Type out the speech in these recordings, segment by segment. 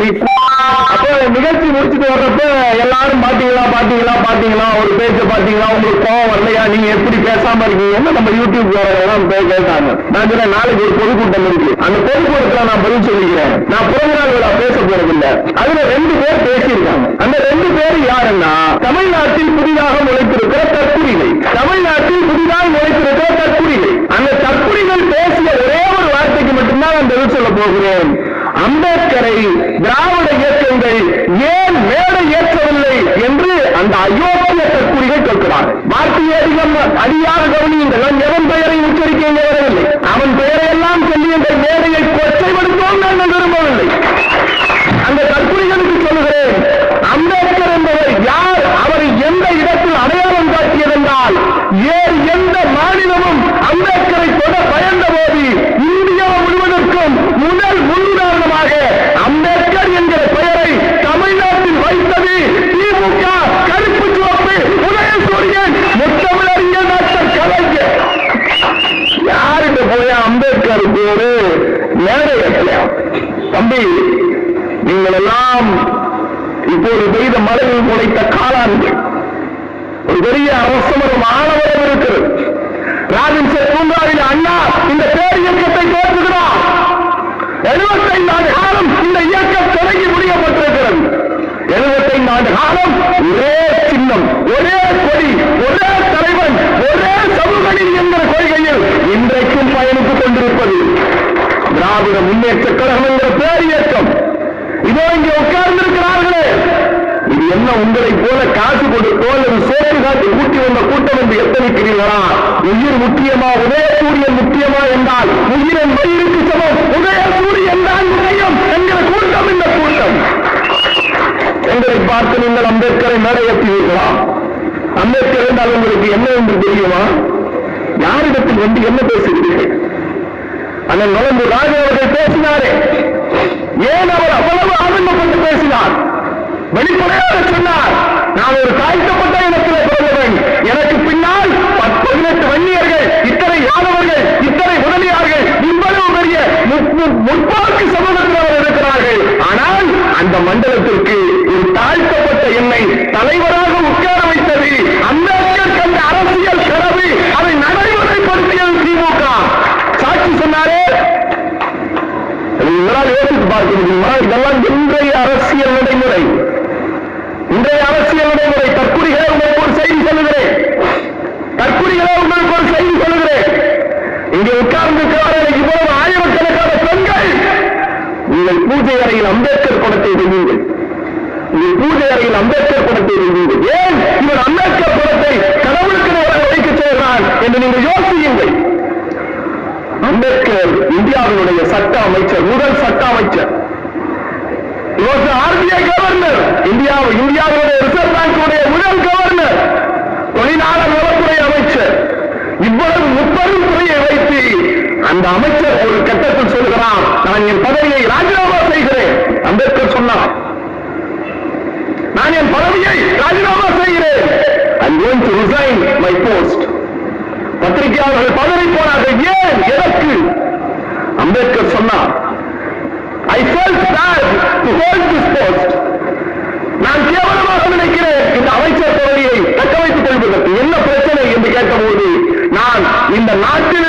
Meet அப்போ நிகழ்ச்சி முடிச்சுட்டு வர்றப்ப எல்லாரும் பாத்தீங்களா பாத்தீங்களா பாத்தீங்களா? ஒரு பேச்ச பாத்தீங்களா? உங்களுக்கு கோவம் வரலையா? நீங்க எப்படி பேசாம இருக்கீங்கன்னு நம்ம யூடியூப் எல்லாம் போய் கேட்டாங்க. நான் சொன்னேன் நாளைக்கு ஒரு பொதுக்கூட்டம் இருக்கு. அந்த பொதுக்கூட்டத்துல நான் பதில் சொல்லிக்கிறேன். நான் பிறந்த நாள் விழா பேச போறதில்ல. அதுல ரெண்டு பேர் பேசியிருக்காங்க. அந்த ரெண்டு பேர் யாருன்னா தமிழ்நாட்டில் புதிதாக முளைத்திருக்கிற தற்குறிகள். தமிழ்நாட்டில் புதிதாக முளைத்திருக்கிற தற்குறிகள். அந்த தற்குறிகள் பேசிய ஒரே ஒரு வார்த்தைக்கு மட்டும்தான் நான் பதில் சொல்ல போகிறேன். அம்பேத்கரை திராவிட இயக்கங்கள் ஏன் மேடை ஏற்றவில்லை என்று அந்த அயோக்கிய தற்குறிகள் கேட்கிறார்கள் வார்த்தையை அதிகம் அடியாக கவனியுங்கள். அம்பேத்கருக்கு ஒரு மேடை கட்டலாம். தம்பி நீங்கள் எல்லாம் இப்போது பெய்த மழையில் முளைத்த காளான்கள் ஒரு பெரிய அரசமரம் ஆணவரம் இருக்கிறது. ராஜின்சர் பூங்காவில் அண்ணா இந்த பேர் இயக்கத்தை தோற்றுகிறார். எழுபத்தைந்து ஆண்டு காலம் இந்த இயக்கம் தொடங்கி முடியப்பட்டிருக்கிறது. எழுபத்தைந்து ஆண்டு காலம் ஒரே சின்னம் ஒரே கொடி ஒரே திராவிட கழகம் என்கிற பேர் இயக்கம் இதோ இங்கே உட்கார்ந்திருக்கிறார்களே. இது என்ன உங்களை போல காசு கொடுத்தோ அல்லது சோறு காட்டி கூட்டி வந்த கூட்டம் என்று எத்தனைக்கிறீர்களா உயிர் முக்கியமா உதய சூரியன் முக்கியமா என்றால் உயிரின் வயிறுக்கு சமம். உதயசூரியன் தான் உதயம் என்கிற கூட்டம் இந்த கூட்டம். எங்களை பார்த்து நீங்கள் அம்பேத்கரை மேடையேற்றுவீர்களா அம்பேத்கர் என்றால் உங்களுக்கு என்ன என்று தெரியுமா? யாரிடத்தில் வந்து என்ன பேசுகிறீர்கள்? அண்ணன் நுழைந்து ராஜா அவர்கள் பேசினாரே. ஏன் அவர் அவ்வளவு ஆனந்தப்பட்டு பேசினார்? வெளிப்படையாக சொன்னார் நான் ஒரு தாழ்த்தப்பட்ட இடத்தில் பிறந்தவன். எனக்கு பின்னால் பத்து பதினெட்டு வன்னியர்கள் இத்தனை யாதவர்கள் இத்தனை முதலியார்கள் இவ்வளவு பெரிய மு- சமூகத்தில் முற்போக்கு இருக்கிறார்கள். ஆனால் அந்த மண்டலத்தில் பார்க்க முடியுமா இதெல்லாம் இன்றைய அரசியல் நடைமுறை. இன்றைய அரசியல் நடைமுறை. தற்குறிகளே உங்களுக்கு ஒரு செய்தி சொல்லுகிறேன். தற்குறிகளே உங்களுக்கு ஒரு செய்தி சொல்லுகிறேன். இங்கே உட்கார்ந்து இவ்வளவு ஆயிரக்கணக்கான பெண்கள். உங்கள் பூஜை அறையில் அம்பேத்கர் படத்தை வையுங்கள் உங்கள் பூஜை அறையில் அம்பேத்கர் படத்தை வையுங்கள் ஏன் இவர் அம்பேத்கர் படத்தை கடவுளுக்கு நேராக வைக்கச் செய்கிறான் என்று நீங்கள் யோசியுங்கள். அம்பேத்கர் இந்தியாவினுடைய சட்ட அமைச்சர் முதல் சட்ட அமைச்சர். RBI governor. இந்தியா இந்தியாவுடைய ரிசர்வ் பேங்குடைய முதல் கவர்னர். தொழிலாளர் நலத்துறை அமைச்சர். இவ்வளவு முப்பெரும் துறையை வைத்து அந்த அமைச்சர் ஒரு கட்டத்தில் சொல்கிறார் நான் என் பதவியை ராஜினாமா செய்கிறேன். அம்பேத்கர் சொன்னார். நான் என் பதவியை ராஜினாமா செய்கிறேன். I'm going to resign my post பத்திரிகையாளர்கள் பதவி போனார்கள். ஏன்? எதற்கு? அம்பேத்கர் சொன்னார். ஐ நான் கேவலமாக நினைக்கிறேன் இந்த அமைச்சர் பதவியை தக்க வைத்துக் கொள்வதற்கு என்ன பிரச்சனை என்று கேட்டபோது நான் இந்த நாட்டில்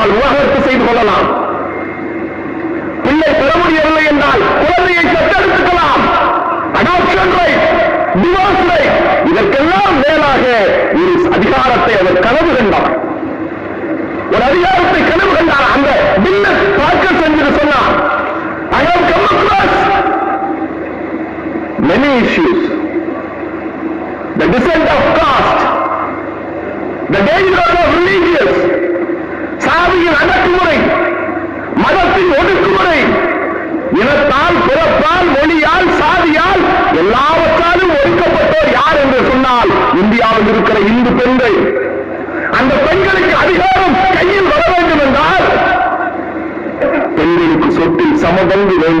என்றால் உலகத்து செய்து கொள்ளலாம். பிள்ளை பெற முடியவில்லை என்றால் குழந்தையை தத்தெடுத்துக்கலாம் அடாப்ஷன் ரைட் டிவோர்ஸ் ரைட் இதற்கெல்லாம் மேலாக ஒரு அதிகாரத்தை அவர் கனவு கண்டார். ஒரு அதிகாரத்தை கனவு கண்டார். அந்த பில்லை பார்க்க செஞ்சு சொன்னார் I have come across many issues. The descent of caste, the danger of religious, சாதியின் அடக்குமுறை மதத்தின் ஒடுக்குமுறை. இனத்தால் பிறப்பால் மொழியால் சாதியால் எல்லாவற்றாலும் ஒடுக்கப்பட்டோர் யார் என்று சொன்னால் இந்தியாவில் இருக்கிற இந்து பெண்கள். அந்த பெண்களுக்கு அதிகாரம் கையில் வர வேண்டும் என்றால் பெண்களுக்கு சொத்தில் சமபங்கு வேண்டும்.